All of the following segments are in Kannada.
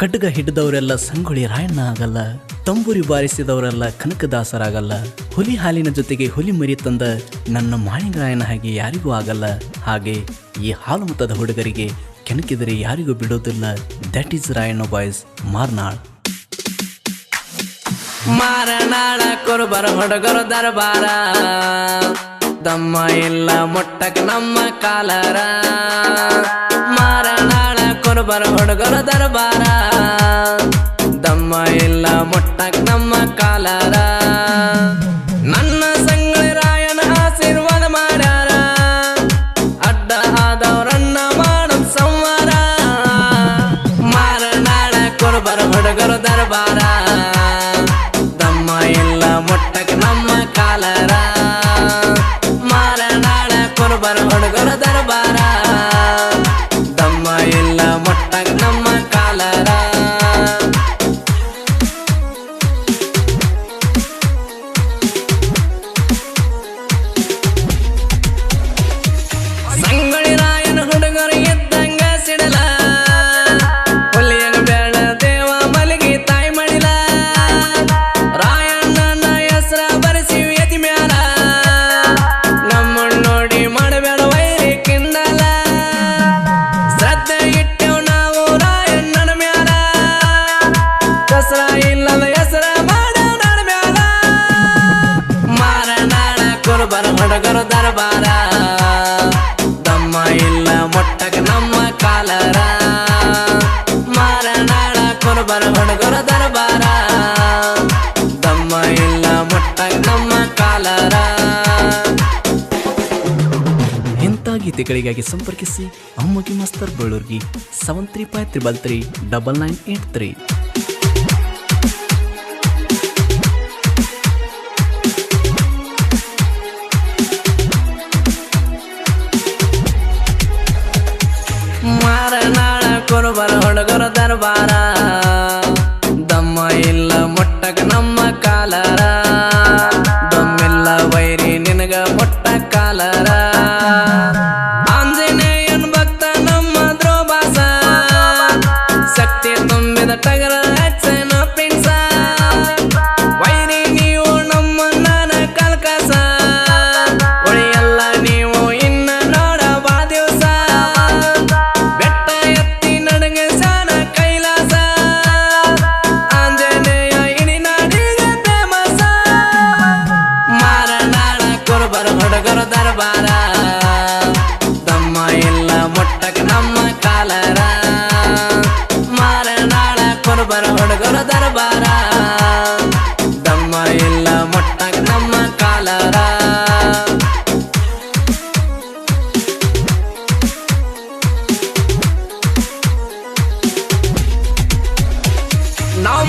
ಕಟ್ಗ ಹಿಡಿದವರೆಲ್ಲ ಸಂಗೊಳ್ಳಿ ರಾಯಣ್ಣ ಆಗಲ್ಲ, ತಂಬೂರಿ ಬಾರಿಸಿದವರೆಲ್ಲ ಕನಕದಾಸರಾಗಲ್ಲ, ಹುಲಿ ಹಾಲಿನ ಜೊತೆಗೆ ಹುಲಿ ಮರಿ ತಂದ ನನ್ನ ಮಾಳಿಗಾಯನ ಹಾಗೆ ಯಾರಿಗೂ ಆಗಲ್ಲ. ಹಾಗೆ ಈ ಹಾಲು ಮತದ ಹುಡುಗರಿಗೆ ಕೆಣಕಿದರೆ ಯಾರಿಗೂ ಬಿಡೋದಿಲ್ಲ. That is Rayanna boys Marnal. ಮಾರನಾಳ ಕುರುಬರ ಹುಡುಗರು ದರಬಾರ. ತಮ್ಮ ಇಲ್ಲ ಮೊಟ್ಟಕ್ಕೆ ನಮ್ಮ ಕಾಲರ. ಹುಡುಗರ ದರಬಾರ. ದಮ್ಮ ಇಲ್ಲ ಬಾರ. ದಮ್ಮ ಇಲ್ಲ ಮೊಟ್ಟಕ ನಮ್ಮ ಕಾಲರ. ಮಾರಣಾಳ ಕೊರಬರ ಬಡಗೊರ ದರಬಾರ. ದಮ್ಮ ಇಲ್ಲ ಮೊಟ್ಟಕ ನಮ್ಮ ಕಾಲರ. ಇಂಥ ಗೀತೆಗಳಿಗಾಗಿ ಸಂಪರ್ಕಿಸಿ ಅಮ್ಮಗಿ ಮಸ್ತರ್ ಬಳ್ಳೂರ್ಗಿ seven three five triple three double nine eight three ಬಾರಾ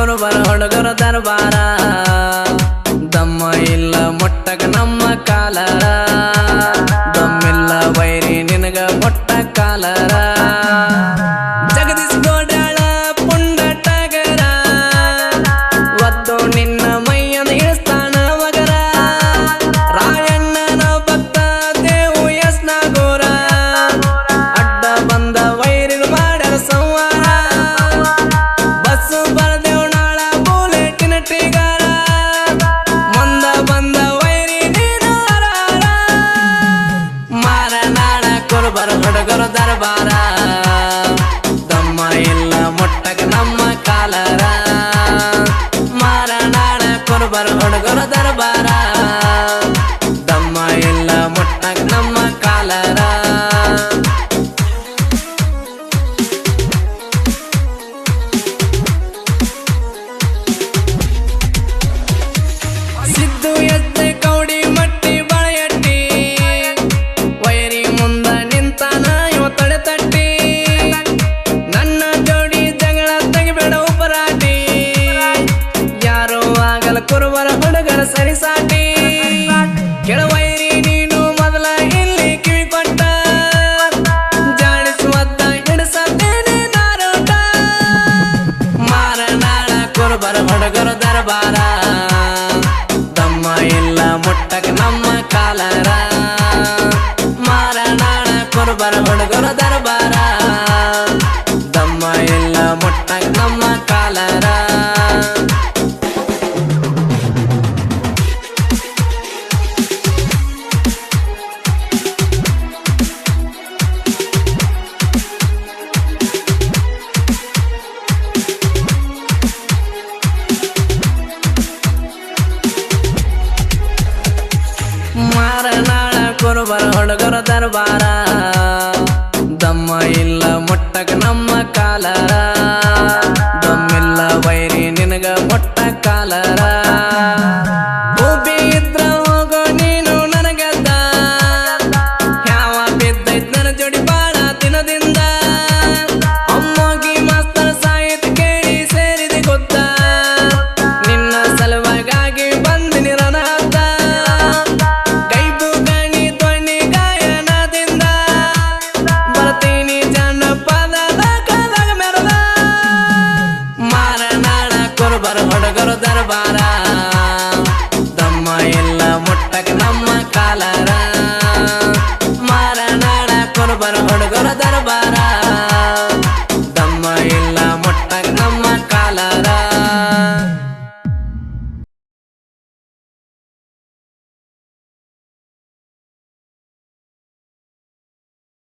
ಗುರುಬರ ಹೊಡಗರ ದರ್ಬಾರ. ದಮ್ಮ ಇಲ್ಲ ಮೊಟ್ಟಕ ನಮ್ಮ ಕಾಲ ದರ್ಬಾರ. ತಮ್ಮ ಇಲ್ಲ ಮುಟ್ಟಕ ನಮ್ಮ ಕಾಲರ. ಮಾರಣಾಣ ಕೊರಬರ ಹುಡುಗರ ದರ್ಬಾರ. ತಮ್ಮ ಇಲ್ಲ ಮುಟ್ಟಕ ನಮ್ಮ ಕಾಲರ. ಸಿದ್ದು ಕುರುಬರ ಹುಡುಗರ ಸರಿಸಾಟಿ ಕೆಳವೈರಿ ನೀನು ಮೊದಲ ಇಲ್ಲಿ ಕಿವಿ ಕೊಟ್ಟ ಜಾಡಿಸುವತ್ತ ಹಿಡಿಸತ್ತೇನೆ ನಾರೋಟ. ಮಾರನಾಳ ಕುರುಬರ ಹುಡುಗರ ದರಬಾರ. ತಮ್ಮ ಇಲ್ಲ ಮುಟ್ಟಕ ನಮ್ಮ ಕಾಲರ. ಮಾರನಾಳ ಕುರುಬರ ಹುಡುಗರ ದರ್ಬಾರ. ಕುರುಬರ ಹೊಡಗರ ದರ್ಬಾರ. ದಮ್ಮ ಇಲ್ಲ ಮುಟ್ಟಕ ನಮ್ಮ ಕಾಲರ.